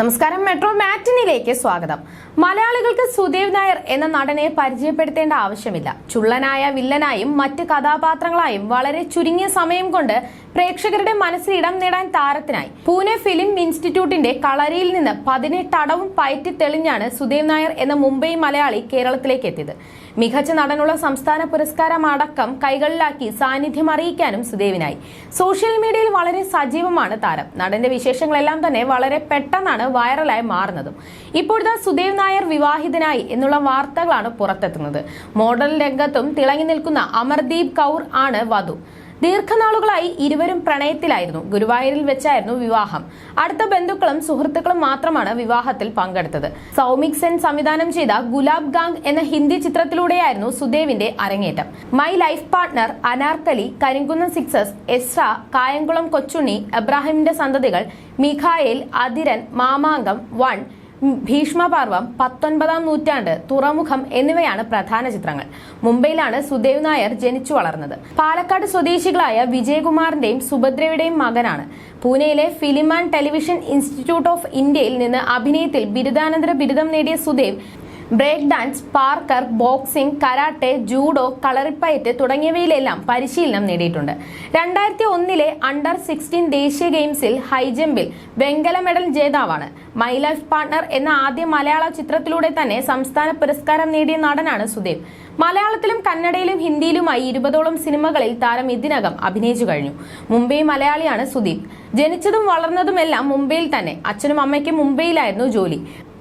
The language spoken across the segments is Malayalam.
നമസ്കാരം. മെട്രോ മാറ്റിനിലേക്ക് സ്വാഗതം. മലയാളികൾക്ക് സുദേവ് നായർ എന്ന നടനെ പരിചയപ്പെടുത്തേണ്ട ആവശ്യമില്ല. ചുള്ളനായ വില്ലനായും മറ്റ് കഥാപാത്രങ്ങളായും വളരെ ചുരുങ്ങിയ സമയം കൊണ്ട് പ്രേക്ഷകരുടെ മനസ്സിൽ ഇടം നേടാൻ താരത്തിനായി. പൂനെ ഫിലിം ഇൻസ്റ്റിറ്റ്യൂട്ടിന്റെ കളരിയിൽ നിന്ന് പതിനെട്ട് അടവും പയറ്റി തെളിഞ്ഞാണ് സുദേവ് നായർ എന്ന മുംബൈ മലയാളി കേരളത്തിലേക്ക് എത്തിയത്. മികച്ച നടനുള്ള സംസ്ഥാന പുരസ്കാരം അടക്കം കൈകളിലാക്കി സാന്നിധ്യം അറിയിക്കാനും സുദേവിനായി സോഷ്യൽ മീഡിയയിൽ വളരെ സജീവമാണ് താരം. നടന്റെ വിശേഷങ്ങളെല്ലാം തന്നെ വളരെ പെട്ടെന്നാണ് വൈറലായി മാറുന്നതും. ഇപ്പോഴത്തെ സുദേവ് നായർ വിവാഹിതനായി എന്നുള്ള വാർത്തകളാണ് പുറത്തെത്തുന്നത്. മോഡൽ രംഗത്തും തിളങ്ങി നിൽക്കുന്ന അമർദീപ് കൗർ ആണ് വധു. ദീർഘനാളുകളായി ഇരുവരും പ്രണയത്തിലായിരുന്നു. ഗുരുവായൂരിൽ വെച്ചായിരുന്നു വിവാഹം. അടുത്ത ബന്ധുക്കളും സുഹൃത്തുക്കളും മാത്രമാണ് വിവാഹത്തിൽ പങ്കെടുത്തത്. സൗമിക് സെൻ സംവിധാനം ചെയ്ത ഗുലാബ് ഗാംഗ് എന്ന ഹിന്ദി ചിത്രത്തിലൂടെയായിരുന്നു സുദേവിന്റെ അരങ്ങേറ്റം. My life partner Anarkali Karinkunnam sixes Ezra Kayamkulam Kochunni എബ്രാഹിമിന്റെ സന്തതികൾ മിഖായേൽ അതിരൻ മാമാങ്കം വൺ ഭീഷ്മപർവം പത്തൊൻപതാം നൂറ്റാണ്ട് തുറമുഖം എന്നിവയാണ് പ്രധാന ചിത്രങ്ങൾ. മുംബൈയിലാണ് സുദേവ് നായർ ജനിച്ചു വളർന്നത്. പാലക്കാട് സ്വദേശികളായ വിജയകുമാറിന്റെയും സുഭദ്രയുടെയും മകനാണ്. പൂനെയിലെ film and television institute of ഇന്ത്യയിൽ നിന്ന് അഭിനയത്തിൽ ബിരുദാനന്തര ബിരുദം നേടിയ Sudev break dance parkour boxing karate judo kalaripayattu തുടങ്ങിയവയിലെല്ലാം പരിശീലനം നേടിയിട്ടുണ്ട്. രണ്ടായിരത്തി ഒന്നിലെ അണ്ടർ സിക്സ്റ്റീൻ ദേശീയ ഗെയിംസിൽ ഹൈജമ്പിൽ വെങ്കല മെഡൽ ജേതാവാണ്. മൈ ലൈഫ് പാർട്ണർ എന്ന ആദ്യ മലയാള ചിത്രത്തിലൂടെ തന്നെ സംസ്ഥാന പുരസ്കാരം നേടിയ നടനാണ് സുദേവ്. മലയാളത്തിലും കന്നഡയിലും ഹിന്ദിയിലുമായി ഇരുപതോളം സിനിമകളിൽ താരം ഇതിനകം അഭിനയിച്ചു കഴിഞ്ഞു. മുംബൈ മലയാളിയാണ് സുദീപ്. ജനിച്ചതും വളർന്നതുമെല്ലാം മുംബൈയിൽ തന്നെ. അച്ഛനും അമ്മയ്ക്കും മുംബൈയിലായിരുന്നു ജോലി.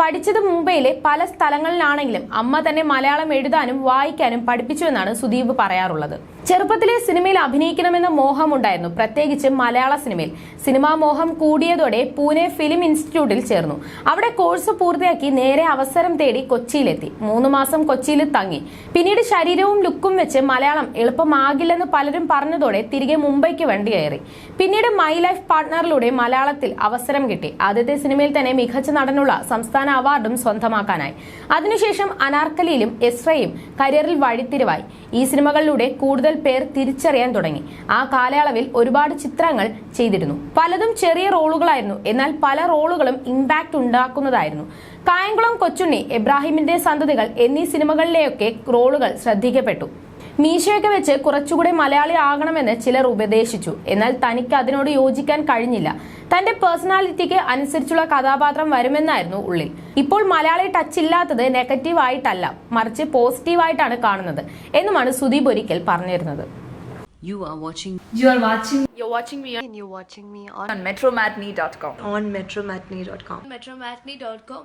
പഠിച്ചത് മുംബൈയിലെ പല സ്ഥലങ്ങളിലാണെങ്കിലും അമ്മ തന്നെ മലയാളം എഴുതാനും വായിക്കാനും പഠിപ്പിച്ചുവെന്നാണ് സുദീപ് പറയാറുള്ളത്. ചെറുപ്പത്തിലെ സിനിമയിൽ അഭിനയിക്കണമെന്ന മോഹമുണ്ടായിരുന്നു. പ്രത്യേകിച്ച് മലയാള സിനിമയിൽ. സിനിമാ മോഹം കൂടിയതോടെ പൂനെ ഫിലിം ഇൻസ്റ്റിറ്റ്യൂട്ടിൽ ചേർന്നു. അവിടെ കോഴ്സ് പൂർത്തിയാക്കി നേരെ അവസരം തേടി കൊച്ചിയിലെത്തി. മൂന്ന് മാസം കൊച്ചിയിൽ തങ്ങി. പിന്നീട് ശരീരവും ലുക്കും വെച്ച് മലയാളം എളുപ്പമാകില്ലെന്ന് പലരും പറഞ്ഞതോടെ തിരികെ മുംബൈക്ക് വേണ്ടി കയറി. പിന്നീട് മൈ ലൈഫ് പാർട്ട്ണറിലൂടെ മലയാളത്തിൽ അവസരം കിട്ടി. ആദ്യത്തെ സിനിമയിൽ തന്നെ മികച്ച നടനുള്ള സംസ്ഥാന അവാർഡും സ്വന്തമാക്കാനായി. അതിനുശേഷം അനാർക്കലിയിലും എസ്രയും കരിയറിൽ വഴിത്തിരിവായി. ഈ സിനിമകളിലൂടെ കൂടുതൽ പേർ തിരിച്ചറിയാൻ തുടങ്ങി. ആ കാലയളവിൽ ഒരുപാട് ചിത്രങ്ങൾ ചെയ്തിരുന്നു. പലതും ചെറിയ റോളുകളായിരുന്നു. എന്നാൽ പല റോളുകളും ഇമ്പാക്ട് ഉണ്ടാക്കുന്നതായിരുന്നു. കായംകുളം കൊച്ചുണ്ണി എബ്രാഹിമിന്റെ സന്തതികൾ എന്നീ സിനിമകളിലെയൊക്കെ റോളുകൾ ശ്രദ്ധിക്കപ്പെട്ടു. മീശയൊക്കെ വെച്ച് കുറച്ചുകൂടെ മലയാളി ആകണമെന്ന് ചിലർ ഉപദേശിച്ചു. എന്നാൽ തനിക്ക് അതിനോട് യോജിക്കാൻ കഴിഞ്ഞില്ല. തന്റെ പേഴ്സണാലിറ്റിക്ക് അനുസരിച്ചുള്ള കഥാപാത്രം വരുമെന്നായിരുന്നു ഉള്ളിൽ. ഇപ്പോൾ മലയാളി ടച്ച് ഇല്ലാത്തത് നെഗറ്റീവ് ആയിട്ടല്ല മറിച്ച് പോസിറ്റീവായിട്ടാണ് കാണുന്നത് എന്നുമാണ് സുദീപ് ഒരിക്കൽ പറഞ്ഞിരുന്നത്. You are watching You are watching You're watching me and you're watching me on, on metromatney.com. on metromatney.com. metromatney.com